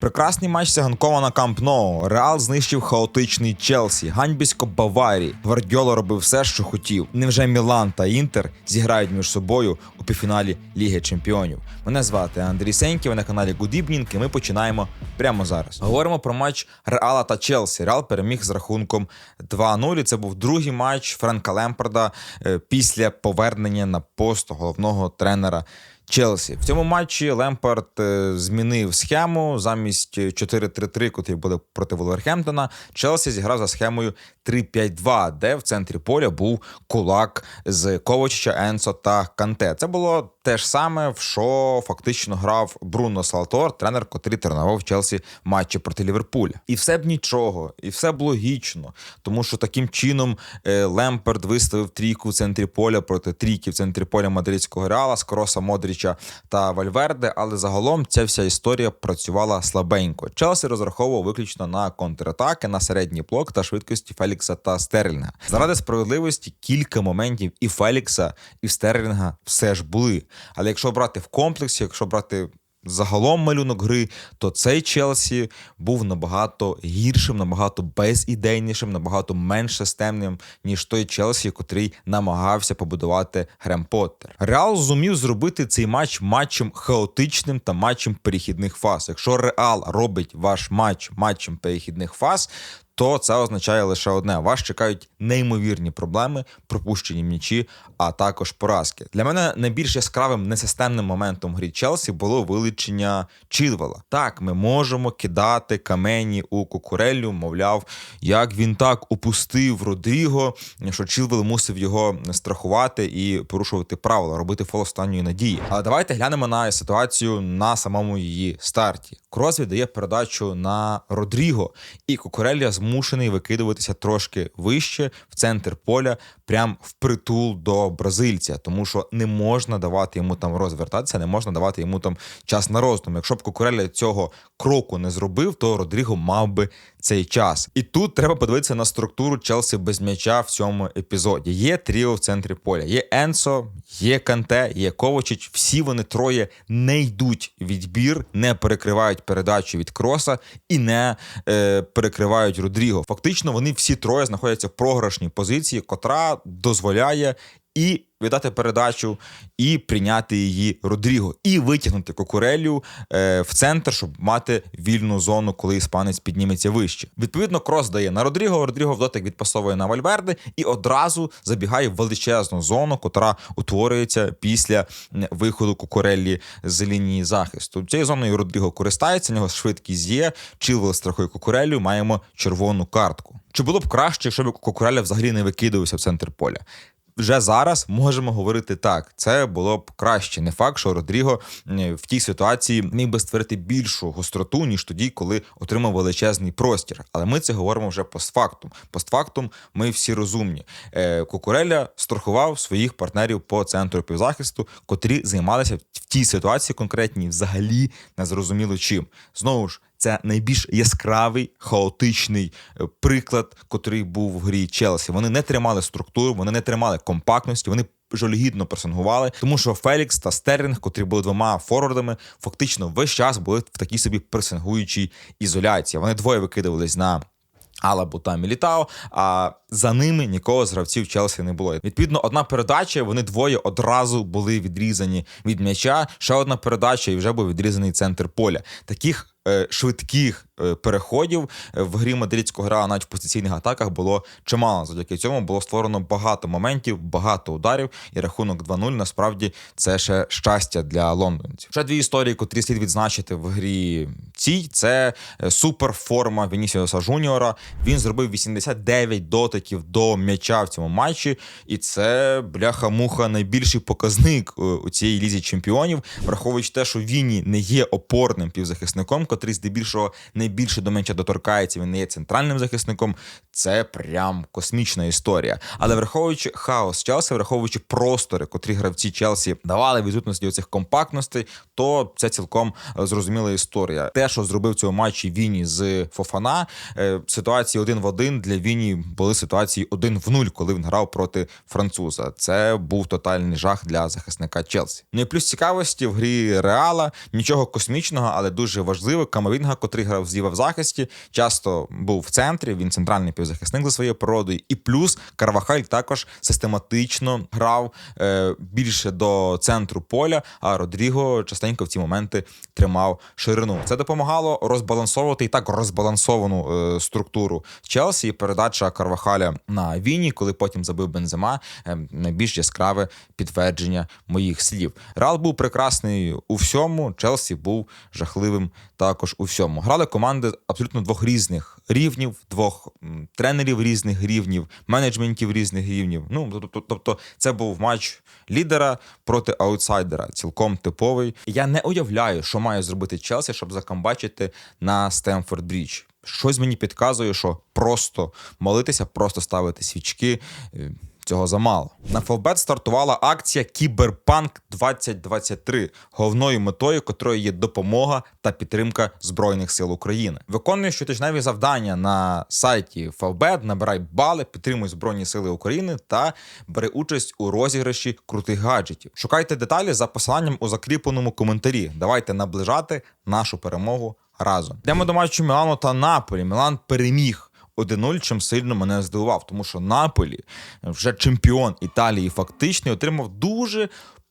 Прекрасний матч Сяганкова на Камп Ноу. Реал знищив хаотичний Челсі, ганьбісько Баварії. Гвардіола робив все, що хотів. Невже Мілан та Інтер зіграють між собою у півфіналі Ліги Чемпіонів? Мене звати Андрій Сеньків, на каналі Evening, і ми починаємо прямо зараз. Говоримо про матч Реала та Челсі. Реал переміг з рахунком 2-0. Це був другий матч Френка Лемпарда е, після повернення на пост головного тренера. Челсі в цьому матчі Лемпард е, змінив схему замість 4-3-3, котрий буде проти Волверхемптона. Челсі зіграв за схемою 3-5-2, де в центрі поля був кулак з Ковачича, Енсо та Канте. Це було те ж саме, в що фактично грав Бруно Салтор, тренер, котрий тренував Челсі матчі проти Ліверпуля. І все б нічого, і все б логічно, тому що таким чином е, Лемпард виставив трійку в центрі поля проти трійки в центрі поля мадридського реала з Кроса Модріча та Вальверде. Але загалом ця вся історія працювала слабенько. Челсі розраховував виключно на контратаки, на середній блок та швидкості Фелікса та Стерлінга. Заради справедливості кілька моментів і Фелікса, і Стерлінга все ж були. Але якщо брати в комплексі, якщо брати загалом малюнок гри, то цей Челсі був набагато гіршим, набагато безідейнішим, набагато менш системним, ніж той Челсі, котрий намагався побудувати Грем Поттер. Реал зумів зробити цей матч матчем хаотичним та матчем перехідних фаз. Якщо Реал робить ваш матч матчем перехідних фаз, то це означає лише одне: вас чекають неймовірні проблеми, пропущені м'ячі, а також поразки. Для мене найбільш яскравим несистемним моментом грі Челсі було вилучення Чилвела. Так, ми можемо кидати камені у кукуреллю, мовляв, як він так упустив Родріго, що Чилвел мусив його страхувати і порушувати правила, робити фол останньої надії. Але давайте глянемо на ситуацію на самому її старті. Крос віддає передачу на Родріго, і Кукурелля змушений викидуватися трошки вище в центр поля, прям впритул до бразильця, тому що не можна давати йому там розвертатися, не можна давати йому там час на роздум. Якщо б Кукурелля цього кроку не зробив, то Родріго мав би цей час. І тут треба подивитися на структуру Челсі без м'яча в цьому епізоді. Є тріо в центрі поля, є Енсо, є Канте, є Ковачич. Всі вони троє не йдуть відбір, не перекривають передачу від кроса і не е, перекривають Родріго. Фактично, вони всі троє знаходяться в програшній позиції, котра дозволяє і віддати передачу, і прийняти її Родріго, і витягнути кокурелю е, в центр, щоб мати вільну зону, коли іспанець підніметься вище. Відповідно, крос дає на Родріго. Родріго в дотик відпасовує на Вальверде і одразу забігає в величезну зону, котра утворюється після виходу кукуреллі з лінії захисту. Цією зоною Родріго користається, у нього швидкість є. Чилвел страхує кукурелю, маємо червону картку. Чи було б краще, якщо б Кукуреля взагалі не викидувався в центр поля? вже зараз можемо говорити так. Це було б краще. Не факт, що Родріго в тій ситуації міг би створити більшу гостроту, ніж тоді, коли отримав величезний простір. Але ми це говоримо вже постфактум. Постфактум ми всі розумні. Е, Кукуреля страхував своїх партнерів по центру півзахисту, котрі займалися в тій ситуації конкретній взагалі незрозуміло чим. Знову ж це найбільш яскравий хаотичний е, приклад, котрий був в грі Челсі. Вони не тримали структуру, вони не тримали компактності. Вони жалюгідно пресингували, тому що Фелікс та Стерлінг, котрі були двома форвардами, фактично весь час були в такій собі пресингуючій ізоляції. Вони двоє викидувались на. Алабу та Мілітао, а за ними нікого з гравців Челсі не було. Відповідно, одна передача. Вони двоє одразу були відрізані від м'яча. Ще одна передача, і вже був відрізаний центр поля. Таких швидких е, переходів в грі мадридського гра навіть в позиційних атаках було чимало. Завдяки цьому було створено багато моментів, багато ударів. І рахунок 2-0 насправді це ще щастя для лондонців. Ще дві історії, котрі слід відзначити в грі цій. Це е, суперформа Вінісіоса Жуніора. Він зробив 89 дотиків до м'яча в цьому матчі, і це бляха-муха найбільший показник е, у цій лізі чемпіонів, враховуючи те, що Віні не є опорним півзахисником, котрий здебільшого найбільше до м'яча доторкається. Він не є центральним захисником. Це прям космічна історія. Але враховуючи хаос Челсі, враховуючи простори, котрі гравці Челсі давали відсутності цих компактностей, то це цілком е, зрозуміла історія. Те, що що зробив в цьому матчі Віні з Фофана. Е, Ситуації один в один для Віні були ситуації один в нуль, коли він грав проти француза. Це був тотальний жах для захисника Челсі. Ну і плюс цікавості в грі Реала нічого космічного, але дуже важливо. Камавінга, котрий грав зліва в захисті, часто був в центрі. Він центральний півзахисник за своєю породою. І плюс Карвахаль також систематично грав е, більше до центру поля. А Родріго частенько в ці моменти тримав ширину. Це допомагало розбалансовувати і так розбалансовану е, структуру Челсі. І передача Карвахаля на Віні, коли потім забив Бензема, е, найбільш яскраве підтвердження моїх слів. Реал був прекрасний у всьому. Челсі був жахливим також у всьому. Грали команди абсолютно двох різних рівнів, двох тренерів різних рівнів, менеджментів різних рівнів. Ну тобто, тобто, це був матч лідера проти аутсайдера, цілком типовий. Я не уявляю, що має зробити Челсі, щоб закамбачити на Стемфорд Брідж. Щось мені підказує, що просто молитися, просто ставити свічки. Цього замало. На Фолбет стартувала акція Кіберпанк 2023, головною метою котрої є допомога та підтримка Збройних сил України. Виконує щотижневі завдання на сайті Фолбет, набирай бали, підтримуй Збройні Сили України та бери участь у розіграші крутих гаджетів. Шукайте деталі за посиланням у закріпленому коментарі. Давайте наближати нашу перемогу разом. Йдемо до матчу Мілану та Наполі. Мілан переміг. 1-0, чим сильно мене здивував, тому що Наполі вже чемпіон Італії, фактично отримав дуже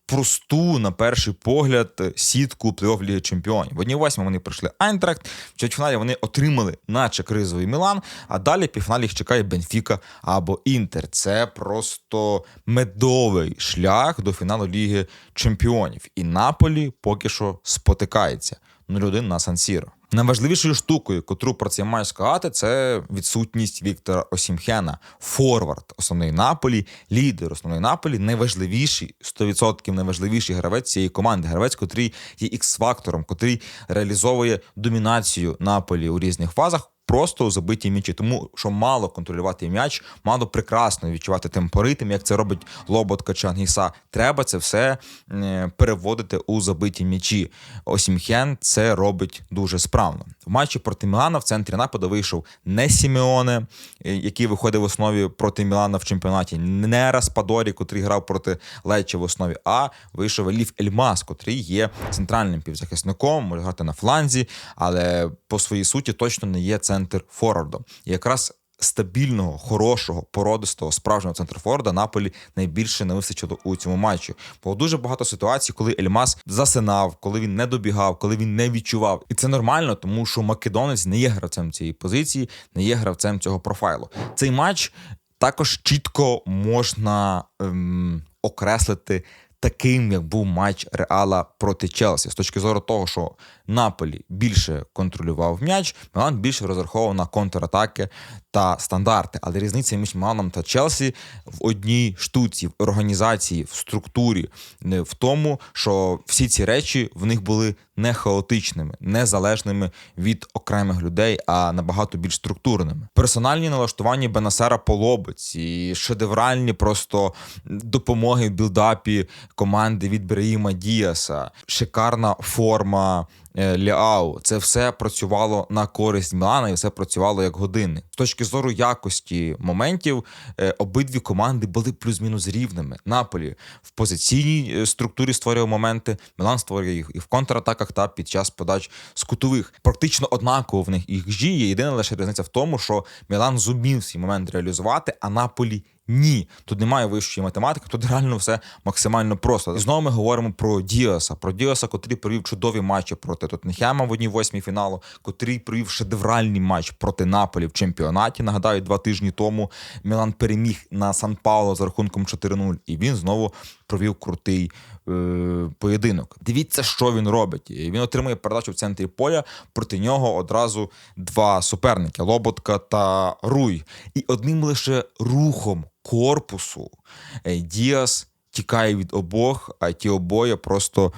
просту, на перший погляд, сітку плей-офф Ліги Чемпіонів. В одній восьмі вони пройшли Айнтракт, в чвертьфіналі вони отримали, наче кризовий Мілан, а далі півфіналі їх чекає Бенфіка або Інтер. Це просто медовий шлях до фіналу Ліги Чемпіонів. І Наполі поки що спотикається. 0-1 на Сан-Сіро. Найважливішою штукою, котру про це маю сказати, це відсутність Віктора Осімхена, форвард основної наполі, лідер основної наполі, найважливіший 100% найважливіший гравець цієї команди. Гравець, котрий є ікс-фактором, котрий реалізовує домінацію наполі у різних фазах. Просто у забитій м'ячі, тому що мало контролювати м'яч, мало прекрасно відчувати темпоритм, як це робить Лоботка чи Ангіса. Треба це все е, переводити у забиті м'ячі. Осімхен це робить дуже справно. В матчі проти Мілана в центрі нападу вийшов не Сімеоне, е, який виходив в основі проти Мілана в чемпіонаті, не Распадорі, котрий грав проти Лечі в основі, а вийшов Еліф Ельмас, котрий є центральним півзахисником, може грати на фланзі, але по своїй суті точно не є центр форвардом. І якраз стабільного, хорошого, породистого, справжнього центрфорда Наполі найбільше не вистачило у цьому матчі. Було дуже багато ситуацій, коли Ельмас засинав, коли він не добігав, коли він не відчував. І це нормально, тому що Македонець не є гравцем цієї позиції, не є гравцем цього профайлу. Цей матч також чітко можна ем, окреслити. Таким, як був матч Реала проти Челсі, з точки зору того, що Наполі більше контролював м'яч, Мілан більше розраховував на контратаки та стандарти. Але різниця між Міланом та Челсі в одній штуці, в організації, в структурі, не в тому, що всі ці речі в них були не хаотичними, не залежними від окремих людей, а набагато більш структурними. Персональні налаштування Бенасера полобиці, шедевральні просто допомоги в білдапі команди від Бреїма Діаса, шикарна форма. Е, Ліау, це все працювало на користь Мілана і все працювало як години. З точки зору якості моментів, е, обидві команди були плюс-мінус рівними. Наполі в позиційній е, структурі створював моменти. Мілан створює їх і в контратаках та під час подач з кутових. Практично однаково в них їх жі. Є єдина лише різниця в тому, що Мілан зумів свій момент реалізувати, а Наполі ні, тут немає вищої математики, тут реально все максимально просто. І знову ми говоримо про Діаса, про Діаса, котрий провів чудові матчі проти Тоттенхема в одній восьмій фіналу, котрий провів шедевральний матч проти Наполі в чемпіонаті. Нагадаю, два тижні тому Мілан переміг на Сан Пауло за рахунком 4-0, і він знову провів крутий поєдинок. Дивіться, що він робить. Він отримує передачу в центрі поля. Проти нього одразу два суперники Лоботка та Руй. І одним лише рухом корпусу е, Діас тікає від обох, а ті обоє просто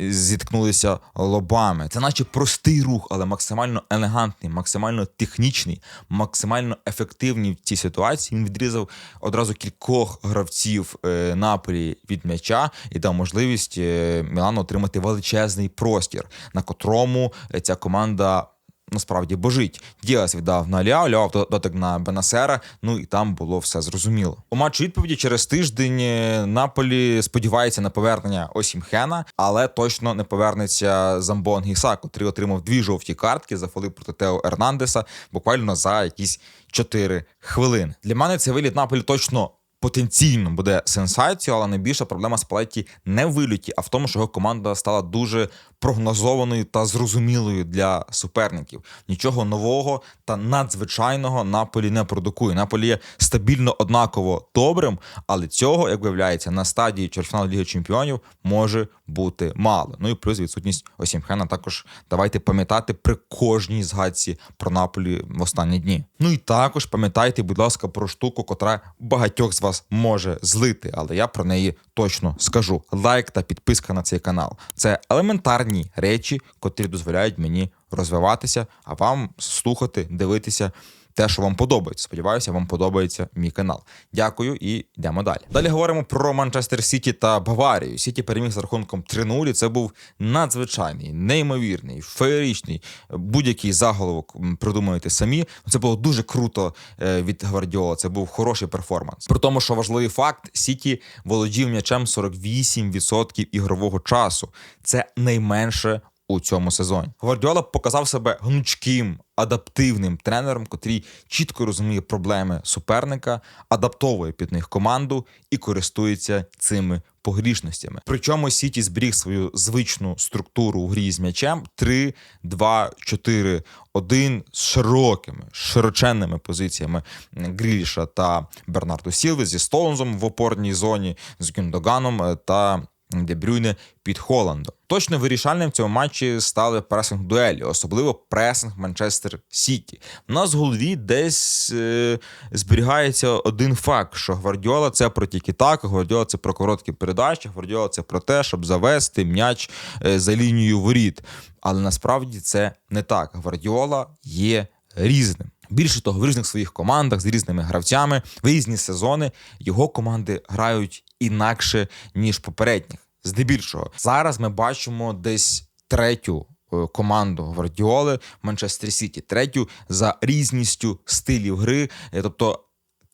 зіткнулися лобами. Це наче простий рух, але максимально елегантний, максимально технічний, максимально ефективний в цій ситуації. Він відрізав одразу кількох гравців е, Наполі від м'яча і дав можливість е, Мілану отримати величезний простір, на котрому ця команда. Насправді божить. Діас віддав на Ляо, Ляо дотик на Бенасера. Ну і там було все зрозуміло. У матчі відповіді через тиждень е, Наполі сподівається на повернення Осімхена, але точно не повернеться Замбон Гіса, котрий отримав дві жовті картки за фоли проти Тео Ернандеса буквально за якісь 4 хвилини. Для мене цей виліт Наполі точно. Потенційно буде сенсацією, але найбільша проблема Спалетті не в виліті, а в тому, що його команда стала дуже прогнозованою та зрозумілою для суперників. Нічого нового та надзвичайного Наполі не продукує. Наполі є стабільно однаково добрим, але цього, як виявляється, на стадії чвертьфіналу Ліги Чемпіонів може бути мало. Ну і плюс відсутність Осімхена також давайте пам'ятати при кожній згадці про Наполі в останні дні. Ну і також пам'ятайте, будь ласка, про штуку, котра багатьох з вас може злити, але я про неї точно скажу. Лайк та підписка на цей канал це елементарні речі, котрі дозволяють мені розвиватися, а вам слухати, дивитися. Те, що вам подобається. Сподіваюся, вам подобається мій канал. Дякую і йдемо далі. Далі говоримо про Манчестер Сіті та Баварію. Сіті переміг з рахунком 3-0. Це був надзвичайний, неймовірний, феєричний. Будь-який заголовок придумаєте самі. Це було дуже круто е, від Гвардіола. Це був хороший перформанс. При тому, що важливий факт: Сіті володів м'ячем 48% ігрового часу. Це найменше у цьому сезоні. Гвардіола показав себе гнучким, адаптивним тренером, котрий чітко розуміє проблеми суперника, адаптовує під них команду і користується цими погрішностями. Причому Сіті зберіг свою звичну структуру у грі з м'ячем 3, 2, 4, 1 з широкими, широченними позиціями Гріліша та Бернарду Сілви зі Стоунзом в опорній зоні, з Гюндоганом е, та Дебрюйне під Холландом. Точно вирішальним в цьому матчі стали пресинг дуелі, особливо пресинг Манчестер Сіті. У нас в голові десь е, зберігається один факт: що Гвардіола це про тікі-так, Гвардіола це про короткі передачі, Гвардіола це про те, щоб завести м'яч е, за лінію воріт. Але насправді це не так. Гвардіола є різним. Більше того, в різних своїх командах з різними гравцями в різні сезони його команди грають інакше ніж попередніх. Здебільшого зараз ми бачимо десь третю е, команду Гвардіоли Манчестер Сіті, третю за різністю стилів гри. Е, Тобто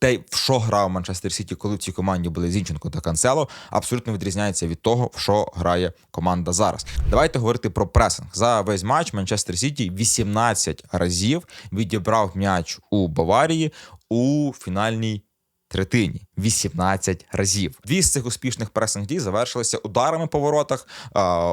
те, в що грав Манчестер Сіті, коли в цій команді були Зінченко та Канцело, абсолютно відрізняється від того, в що грає команда зараз. Давайте говорити про пресинг. За весь матч Манчестер Сіті 18 разів відібрав м'яч у Баварії у фінальній третині 18 разів. Дві з цих успішних пресинг дій завершилися ударами по воротах,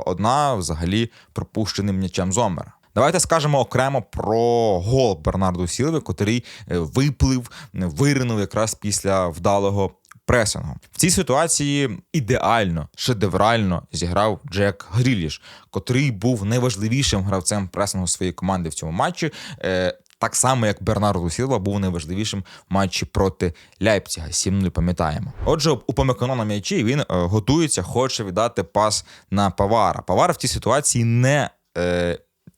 одна взагалі пропущеним м'ячем Зомера. Давайте скажемо окремо про гол Бернарду Сілви, котрий е, виплив, е, виринув якраз після вдалого пресингу. В цій ситуації ідеально, шедеврально зіграв Джек Гріліш, котрий був найважливішим гравцем пресингу своєї команди в цьому матчі. Е, так само, як Бернарду Сілва був найважливішим в матчі проти Ляйпціга. 7-0 пам'ятаємо. Отже, у Помеконо на м'ячі він е, готується, хоче віддати пас на Павара. Павар в цій ситуації не.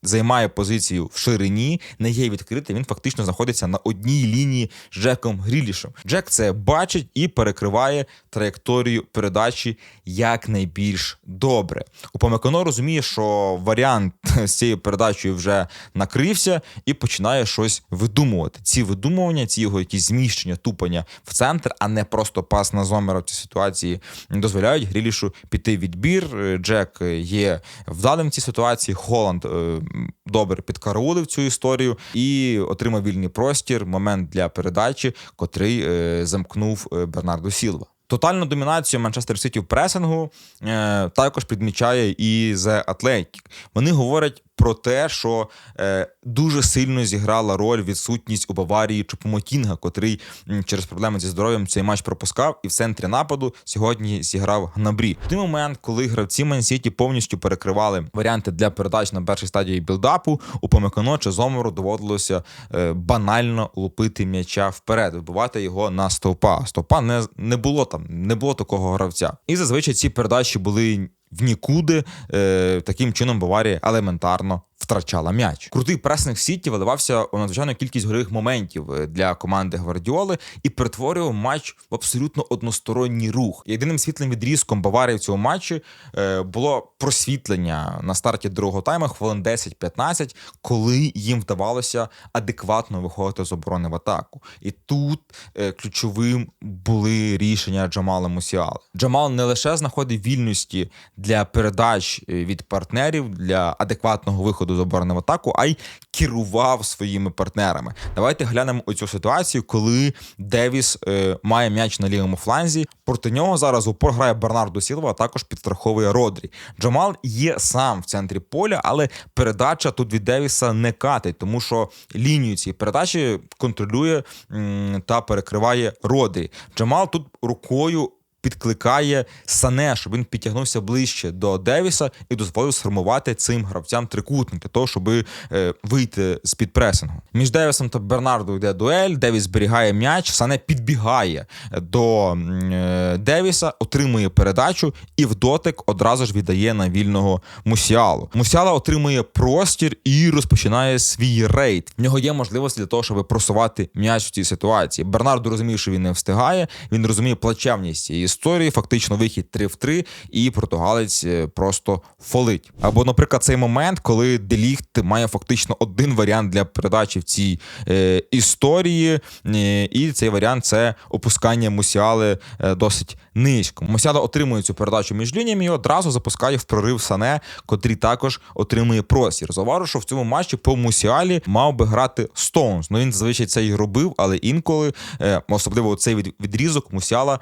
Займає позицію в ширині, не є відкритий. Він фактично знаходиться на одній лінії з Джеком Грілішем. Джек це бачить і перекриває траєкторію передачі якнайбільш добре. У Упамеконо розуміє, що варіант з цією передачею вже накрився і починає щось видумувати. Ці видумування, ці його якісь зміщення, тупання в центр, а не просто пас на зомера в цій ситуації, дозволяють Грілішу піти відбір. Джек є вдалим в цій ситуації. Холланд е, добре підкараулив цю історію і отримав вільний простір, момент для передачі, котрий е, замкнув е, Бернардо Сілва. Тотальну домінацію Манчестер Сіті в пресингу е, також підмічає і The Athletic. Вони говорять про те, що е, дуже сильно зіграла роль відсутність у Баварії Чупомотінга, котрий через проблеми зі здоров'ям цей матч пропускав, і в центрі нападу сьогодні зіграв Гнабрі. В той момент, коли гравці Ман-Сіті повністю перекривали варіанти для передач на першій стадії білдапу, у Помикано чи Зомору доводилося е, банально лупити м'яча вперед, вибивати його на стовпа. Стовпа не, не було там, не було такого гравця. І зазвичай ці передачі були в нікуди. Е, таким чином Баварія елементарно втрачала м'яч. Крутий пресинг Сіті виливався у надзвичайну кількість гольових моментів е, для команди Гвардіоли і перетворював матч в абсолютно односторонній рух. Єдиним світлим відрізком Баварії в цьому матчі е, було просвітлення на старті другого тайму, хвилин 10-15, коли їм вдавалося адекватно виходити з оборони в атаку. І тут е, ключовим були рішення Джамала Мусіала. Джамал не лише знаходив вільності для передач від партнерів для адекватного виходу в атаку, а й керував своїми партнерами. Давайте глянемо оцю ситуацію, коли Девіс е, має м'яч на лівому фланзі. Проти нього зараз упор грає Бернардо Сілва, а також підстраховує Родрі. Джамал є сам в центрі поля, але передача тут від Девіса не катить, тому що лінію цієї передачі контролює м, та перекриває Родрі. Джамал тут рукою. Підкликає Сане, щоб він підтягнувся ближче до Девіса і дозволив сформувати цим гравцям трикутник для того, щоб е, вийти з під пресингу. Між Девісом та Бернардо йде дуель. Девіс зберігає м'яч, Сане підбігає до е, Девіса, отримує передачу і в дотик одразу ж віддає на вільного Мусіалу. Мусіала отримує простір і розпочинає свій рейд. В нього є можливості для того, щоб просувати м'яч в цій ситуації. Бернардо розуміє, що він не встигає. Він розуміє плачевність історії. Фактично вихід 3 в 3, і португалець е, просто фолить. Або, наприклад, цей момент, коли Деліхт має фактично один варіант для передачі в цій е, історії, е, і цей варіант це опускання Мусіали е, досить низько. Мусіала отримує цю передачу між лініями і одразу запускає в прорив Сане, котрий також отримує простір. Завару, що в цьому матчі по Мусіалі мав би грати Стоунс. Ну він зазвичай це і робив, але інколи, е, особливо цей від- відрізок, Мусіала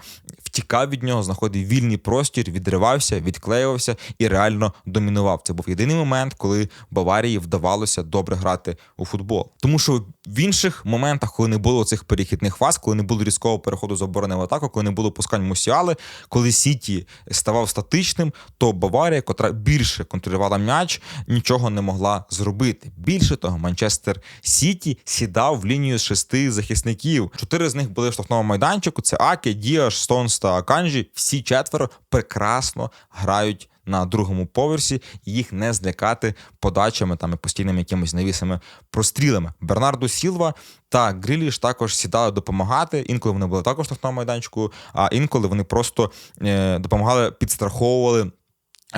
втікав від нього, знаходив вільний простір, відривався, відклеювався і реально домінував. Це був єдиний момент, коли Баварії вдавалося добре грати у футбол. Тому що в інших моментах, коли не було цих перехідних фаз, коли не було різкого переходу з оборони в атаку, коли не було пускань Мусіали, коли Сіті ставав статичним, то Баварія, котра більше контролювала м'яч, нічого не могла зробити. Більше того, Манчестер Сіті сідав в лінію з шести захисників. Чотири з них були в штрафному майданчику. Це Аке, Діаш, Стонс та Аканджі. Всі четверо прекрасно грають. На другому поверсі їх не злякати подачами там і постійними якимись навісами прострілами. Бернардо Сілва та Гріліш також сідали допомагати. Інколи вони були також на майданчику, а інколи вони просто е, допомагали, підстраховували.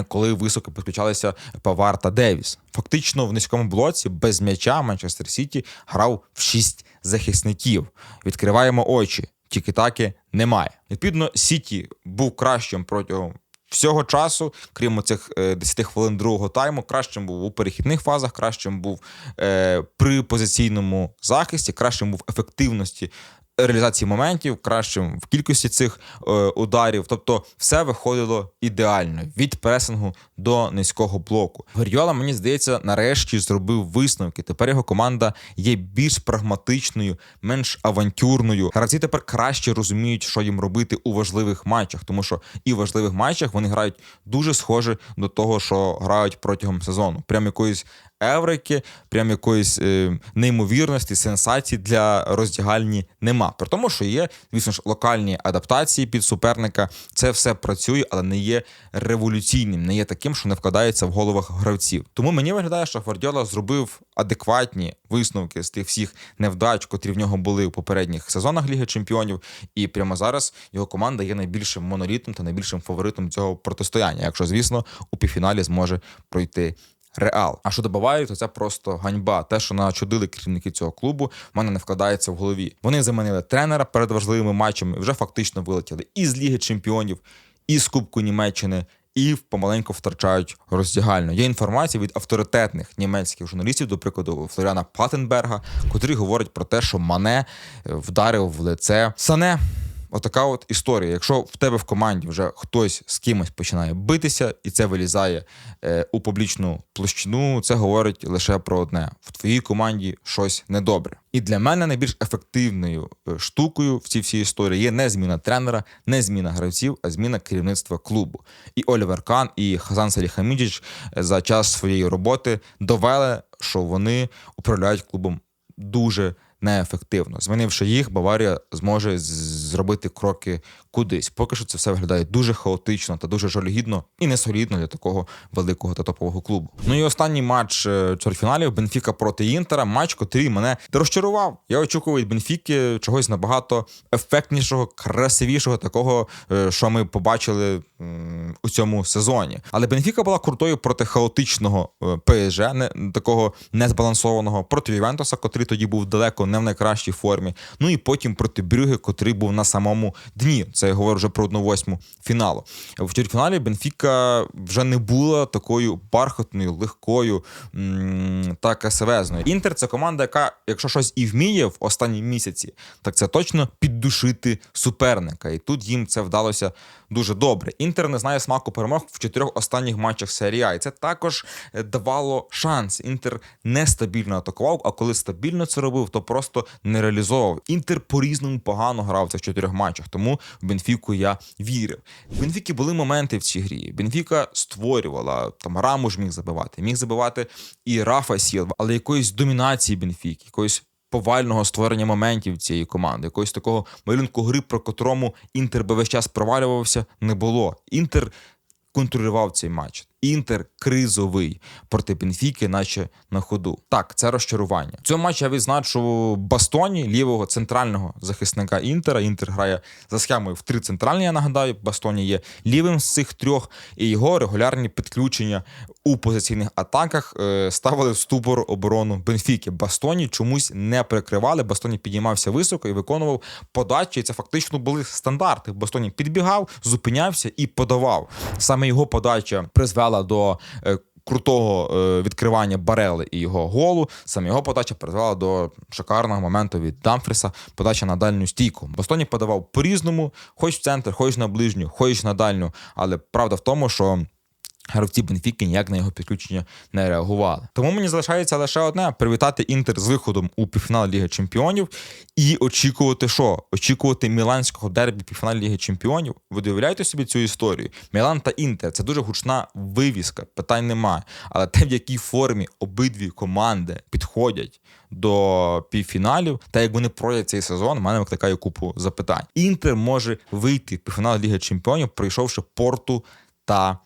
Коли високо підключалися Павар та Девіс, фактично в низькому блоці без м'яча Манчестер Сіті грав в шість захисників. Відкриваємо очі, тільки таки немає. Відповідно, Сіті був кращим протягом всього часу, крім цих 10 хвилин другого тайму, кращим був у перехідних фазах, кращим був е, при позиційному захисті, кращим був ефективності реалізації моментів, кращим в кількості цих е, ударів. Тобто, все виходило ідеально від пресингу до низького блоку. Гвардіола, мені здається, нарешті зробив висновки. Тепер його команда є більш прагматичною, менш авантюрною. Гравці тепер краще розуміють, що їм робити у важливих матчах, тому що і в важливих матчах вони грають дуже схоже до того, що грають протягом сезону. Прям якоїсь еврики, прям якоїсь е, неймовірності, сенсації для роздягальні нема. При тому, що є, звісно ж, локальні адаптації під суперника. Це все працює, але не є революційним, не є таким, що не вкладається в головах гравців. Тому мені виглядає, що Гвардіола зробив адекватні висновки з тих всіх невдач, котрі в нього були у попередніх сезонах Ліги Чемпіонів. І прямо зараз його команда є найбільшим монолітом та найбільшим фаворитом цього протистояння. Якщо, звісно, у півфіналі зможе пройти. Реал. А щодо Баварії, то це просто ганьба. Те, що начудили керівники цього клубу, в мене не вкладається в голові. Вони заманили тренера перед важливими матчами, і вже фактично вилетіли і з Ліги Чемпіонів, і з Кубку Німеччини. І помаленьку втрачають роздягальну. Є інформація від авторитетних німецьких журналістів, до прикладу, Флоріана Паттенберга, котрі говорять про те, що Мане вдарив в лице Сане. Отака от історія. Якщо в тебе в команді вже хтось з кимось починає битися, і це вилізає е, у публічну площину, це говорить лише про одне: в твоїй команді щось недобре. І для мене найбільш ефективною е, штукою в цій всій історії є не зміна тренера, не зміна гравців, а зміна керівництва клубу. І Олівер Кан, і Хасан Саліхамідіч е, за час своєї роботи довели, що вони управляють клубом дуже неефективно. Змінивши їх, Баварія зможе зробити кроки кудись. Поки що це все виглядає дуже хаотично та дуже жалюгідно і несолідно для такого великого та топового клубу. Ну і останній матч е, чвертьфіналів Бенфіка проти Інтера. Матч, котрий мене розчарував. Я очікував від Бенфіки чогось набагато ефектнішого, красивішого, такого, е, що ми побачили у цьому сезоні. Але Бенфіка була крутою проти хаотичного е, ПСЖ, не такого незбалансованого, проти Ювентуса, котрий тоді був далеко не в найкращій формі. Ну і потім проти Брюги, котрий був на самому дні. Це я говорю вже про одну восьму фіналу. В чвертьфіналі Бенфіка вже не була такою бархатною, легкою та красивезною. Інтер це команда, яка, якщо щось і вміє в останні місяці, так це точно піддушити суперника. І тут їм це вдалося дуже добре. Інтер не знає смаку перемог в чотирьох останніх матчах серії А. І це також е, давало шанс. Інтер нестабільно атакував, а коли стабільно це робив, то просто не реалізовував. Інтер по-різному погано грав в цих чотирьох матчах, тому в Бенфіку я вірив. В Бенфіки були моменти в цій грі. Бенфіка створювала там Рамуш міг забивати, міг забивати і Рафа Сілва, але якоїсь домінації Бенфіки, якоїсь повального створення моментів цієї команди, якогось такого малюнку гри, про котрому Інтер би весь час провалювався, не було. Інтер контролював цей матч. Інтер кризовий проти Бенфіки, наче на ходу. Так, це розчарування. В цьому матчі я відзначу Бастоні, лівого центрального захисника Інтера. Інтер грає за схемою в три центральні. Я нагадаю, Бастоні є лівим з цих трьох, і його регулярні підключення у позиційних атаках е, ставили в ступор оборону Бенфіки. Бастоні чомусь не прикривали. Бастоні підіймався високо і виконував подачі. І це фактично були стандарти. Бастоні підбігав, зупинявся і подавав. Саме його подача призвела до. е, Крутого е, відкривання Барели і його голу. Саме його подача призвела до шикарного моменту від Дамфріса. Подача на дальню стійку. Бостоні подавав по-різному, хоч в центр, хоч на ближню, хоч на дальню. Але правда в тому, що Гравці Бенфіки ніяк на його підключення не реагували. Тому мені залишається лише одне: привітати Інтер з виходом у півфінал Ліги Чемпіонів і очікувати, що очікувати міланського дербі півфінал Ліги Чемпіонів. Ви уявляєте собі цю історію? Мілан та Інтер це дуже гучна вивіска, питань немає. Але те, в якій формі обидві команди підходять до півфіналів, та як вони пройдуть цей сезон, в мене викликає купу запитань. Інтер може вийти в півфінал Ліги Чемпіонів, пройшовши порту та.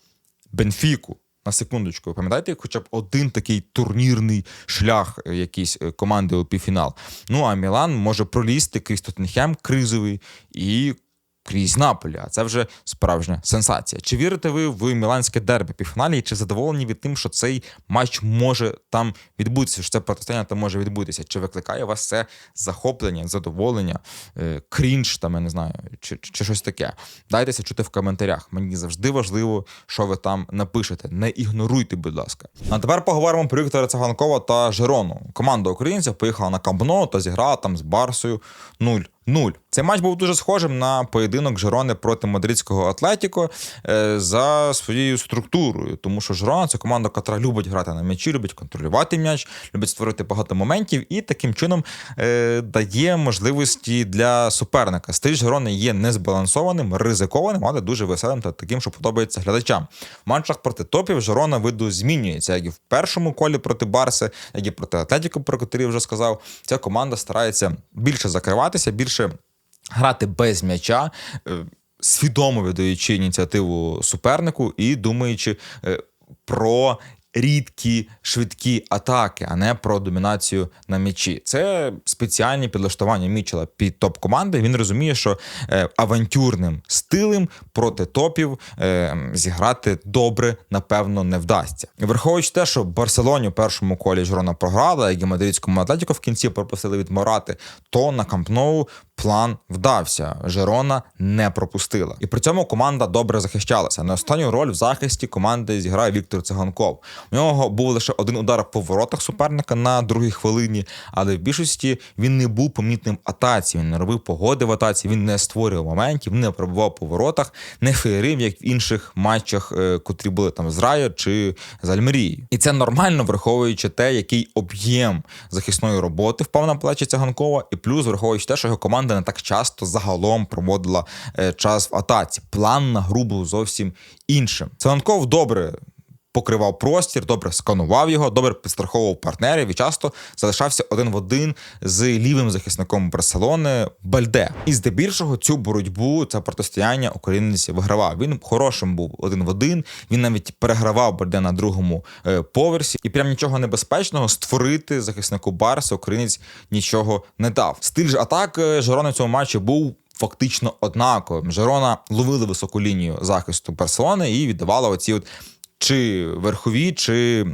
Бенфіку. На секундочку, пам'ятаєте, хоча б один такий турнірний шлях е, якийсь е, команди у півфінал. Ну а Мілан може пролізти крізь Тоттенхем кризовий і крізь Наполі. А це вже справжня сенсація. Чи вірите ви в міланське дербі півфіналі? Чи задоволені від тим, що цей матч може там відбутися? Що це протистояння там може відбутися? Чи викликає вас це захоплення, задоволення, е, крінж, там я не знаю, чи, чи, щось таке? Дайтеся чути в коментарях. Мені завжди важливо, що ви там напишете. Не ігноруйте, будь ласка. А тепер поговоримо про Віктора Циганкова та Жерону. Команда українців поїхала на Камбно та зіграла там з Барсою 0 0. Цей матч був дуже схожим на поєдинок Жерони проти мадридського Атлетіко е, за своєю структурою, тому що Жерона це команда, яка любить грати на м'ячі, любить контролювати м'яч, любить створити багато моментів і таким чином е, дає можливості для суперника. Стиль Жерони є незбалансованим, ризикованим, але дуже веселим та таким, що подобається глядачам. В матчах проти топів Жерона виду змінюється, як і в першому колі проти Барси, як і проти Атлетіко, про котрий я вже сказав. Ця команда старається більше закриватися, більше грати без м'яча. е, Свідомо віддаючи ініціативу супернику і думаючи е, про рідкі швидкі атаки, а не про домінацію на м'ячі. Це спеціальні підлаштування Мічела під топ команди. Він розуміє, що е, авантюрним стилем проти топів е, зіграти добре, напевно, не вдасться. Враховуючи те, що Барселоні у першому колі Жирона програла, як і мадридському атлетіку в кінці пропустили від Морати, то на Кампноу план вдався. Жерона не пропустила. І при цьому команда добре захищалася. На останню роль в захисті команди зіграє Віктор Циганков. У нього був лише один удар по воротах суперника на другій хвилині, але в більшості він не був помітним атаці. Він не робив погоди в атаці, він не створював моментів, не пробував по воротах, не феєрив, як в інших матчах, е, котрі були там з Райо чи з Альмерією. І це нормально, враховуючи те, який об'єм захисної роботи впав на плечі Циганкова, і плюс враховуючи те, що його команда не так часто загалом проводила е, час в атаці. План на гру був зовсім іншим. Циганков добре. Покривав простір, добре сканував його, добре підстраховував партнерів і часто залишався один в один з лівим захисником Барселони Бальде. І здебільшого цю боротьбу, це протистояння українець вигравав. Він хорошим був один в один. Він навіть перегравав Бальде на другому е, поверсі, і прям нічого небезпечного створити захиснику Барса українець нічого не дав. Стиль ж атак е, Жирона в цьому матчі був фактично однаковим. Жерона ловили високу лінію захисту Барселони і віддавала оці от чи верхові, чи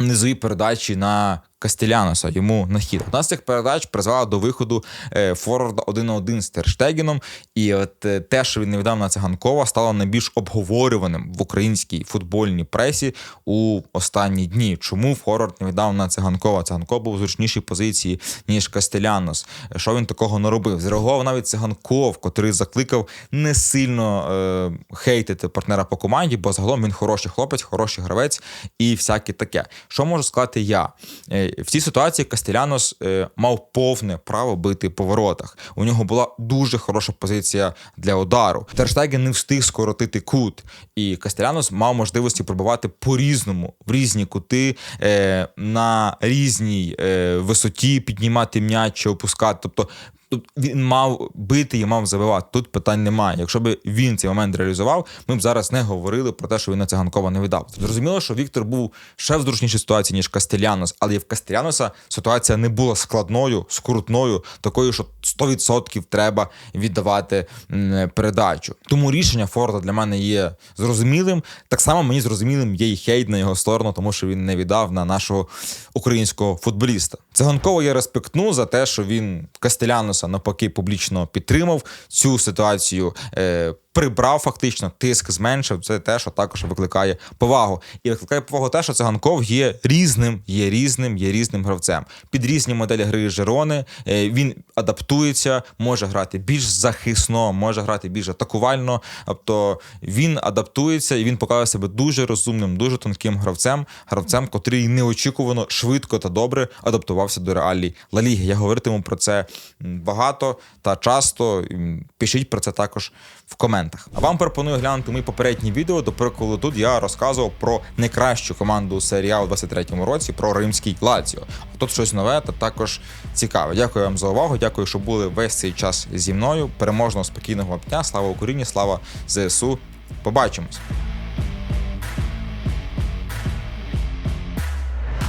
низові передачі на Кастеляноса йому на хід. Одна з цих передач призвела до виходу е, форварда один на один з Терштегіном. І от е, те, що він не віддав на циганкова, стало найбільш обговорюваним в українській футбольній пресі у останні дні. Чому форвард не віддав на циганкова? Циганков був в зручнішій позиції ніж Кастелянос. Що він такого не робив? Зреагував навіть циганков, котрий закликав не сильно е, хейтити партнера по команді, бо загалом він хороший хлопець, хороший гравець і всяке таке. Що можу сказати я? В цій ситуації Кастелянос е, мав повне право бити по воротах. У нього була дуже хороша позиція для удару. Терштеген не встиг скоротити кут, і Кастелянос мав можливості пробивати по-різному в різні кути е, на різній е, висоті, піднімати м'яч чи опускати. Тобто Тут він мав бити і мав забивати. Тут питань немає. Якщо б він цей момент реалізував, ми б зараз не говорили про те, що він на циганкова не віддав. Зрозуміло, що Віктор був ще в зручнішій ситуації, ніж Кастелянос, але і в Кастеляноса ситуація не була складною, скрутною, такою, що 100% треба віддавати передачу. Тому рішення Форда для мене є зрозумілим. Так само мені зрозумілим є й хейт на його сторону, тому що він не віддав на нашого українського футболіста. Циганкова я респектну за те, що він Кастеляноса навпаки публічно підтримав цю ситуацію. Е, Прибрав фактично тиск, зменшив це те, що також викликає повагу. І викликає повагу те, що циганков є різним, є різним, є різним гравцем. Під різні моделі гри Жерони е, він адаптується, може грати більш захисно, може грати більш атакувально. Тобто він адаптується і він показує себе дуже розумним, дуже тонким гравцем, гравцем, котрий неочікувано швидко та добре адаптувався до реалій Ла Ліги. Я говоритиму про це багато та часто. Пишіть про це також в коментах. А вам пропоную глянути мої попередні відео. До прикладу, тут я розказував про найкращу команду серіал у 23-му році, про римський Лаціо. А тут щось нове та також цікаве. Дякую вам за увагу. Дякую, що були весь цей час зі мною. Переможного спокійного дня. Слава Україні! Слава ЗСУ! Побачимось!